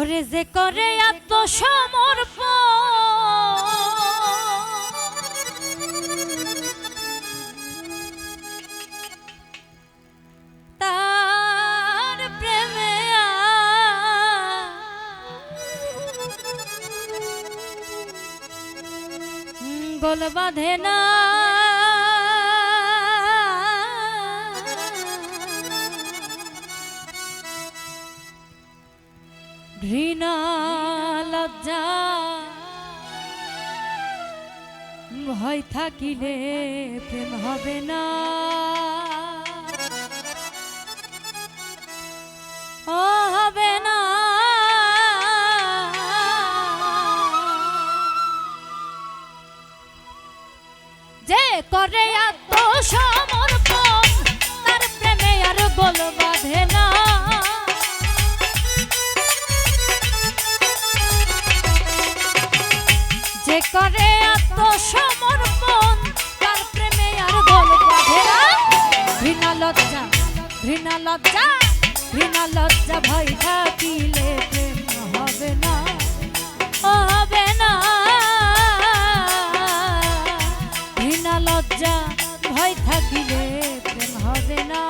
ওরে যে করে এত সমর্প তার প্রেমে গোল বাঁধে না। ঘৃণা লজ্জা ভয় থাকিলে প্রেম হবে না। ঘৃণা লজ্জা ঘৃণা লজ্জা ভয় থাকিলে প্রেম হবে না ও হবে না। ঘৃণা লজ্জা ভয় থাকিলে প্রেম হবে না।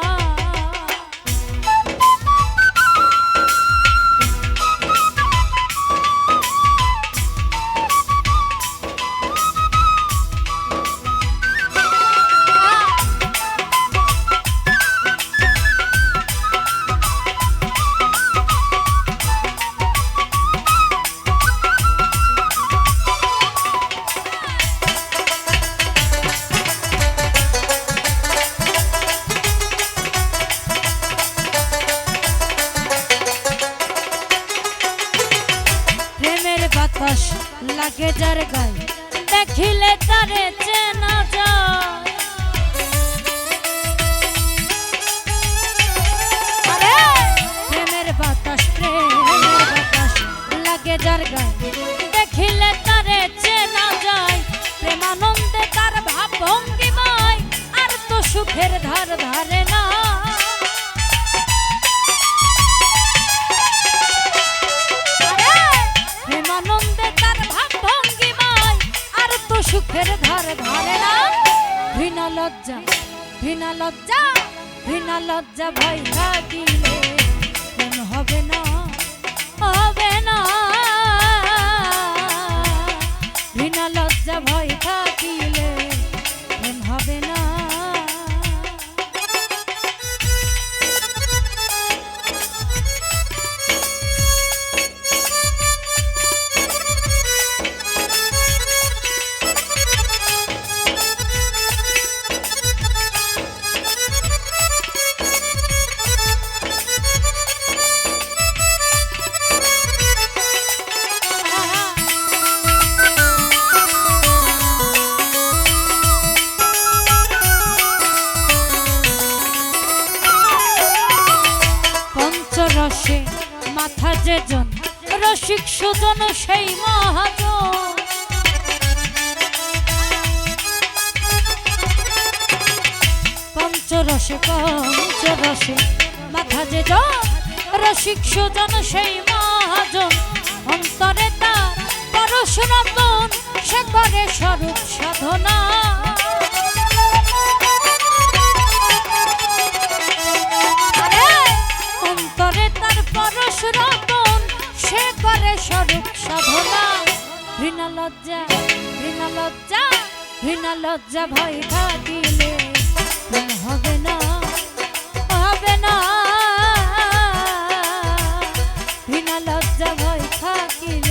বাতাস লাগে যার গায়ে। দেখিলে তারে চেনা যায়! প্রেমের বাতাস প্রেমের বাতাস লাগে যার গায়ে। দেখিলে তারে চেনা যায়। প্রেমানন্দে তার ভাব ভঙ্গিমায়। আর তো সুখের ধার ধারে না তো ধরে ধরে না। ঘৃণা লজ্জা ঘৃণা লজ্জা ঘৃণা লজ্জা ভয় থাকিলে প্রেম হবে না পঞ্চরসে মাথা যে জন, রসিক সুজন সেই মহাজন। পঞ্চরসে পঞ্চরসে মাথা যে জন, রসিক সুজন সেই মহাজন। অন্তরে তার পরশুরতন সে করে স্বরূপ সাধনা। রতন, সে করে স্বরূপ সাধনা। ঘৃণা লজ্জা ঘৃণা লজ্জা ঘৃণা লজ্জা ভয় থাকিলে। হবে না হবে না। ঘৃণা লজ্জা ভয় থাকিলে।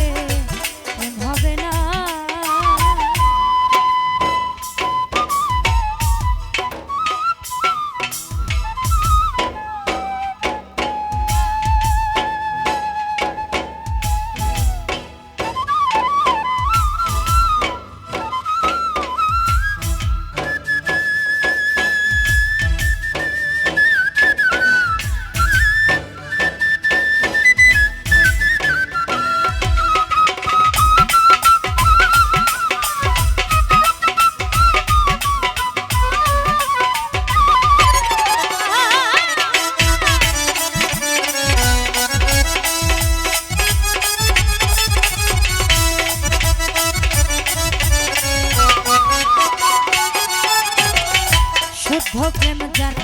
শুদ্ধ প্রেম যার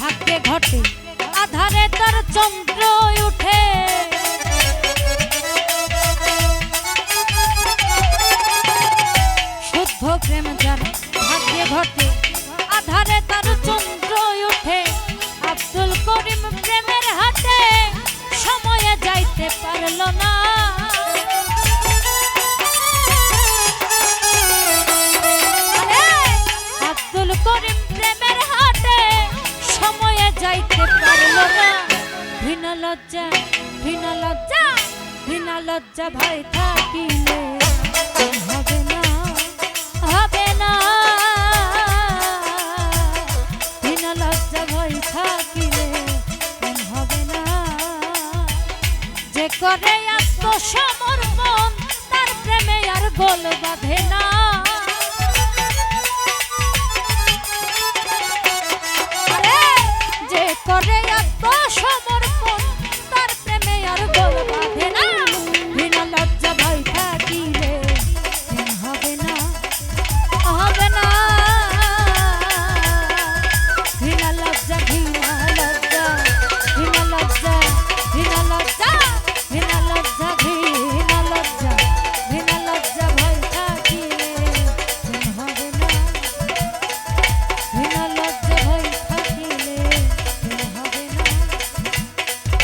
ভাগ্যে ঘটে, আধারে তার চন্দ্র উঠে। শুদ্ধ প্রেম যার ভাগ্যে ঘটে, আধারে তার চন্দ্র উঠে। আব্দুল করিম প্রেমের হাতে সময়ে যাইতে পারল না। আব্দুল করিম ঘৃণ লজ্জা ঘৃণ লজ্জা ঘৃণ লজ্জা ভয় থাকিলে হবে না হবে না। ঘৃণ লজ্জা ভয় থাকিলে হবে না। যে করে আত্মসা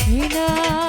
you know.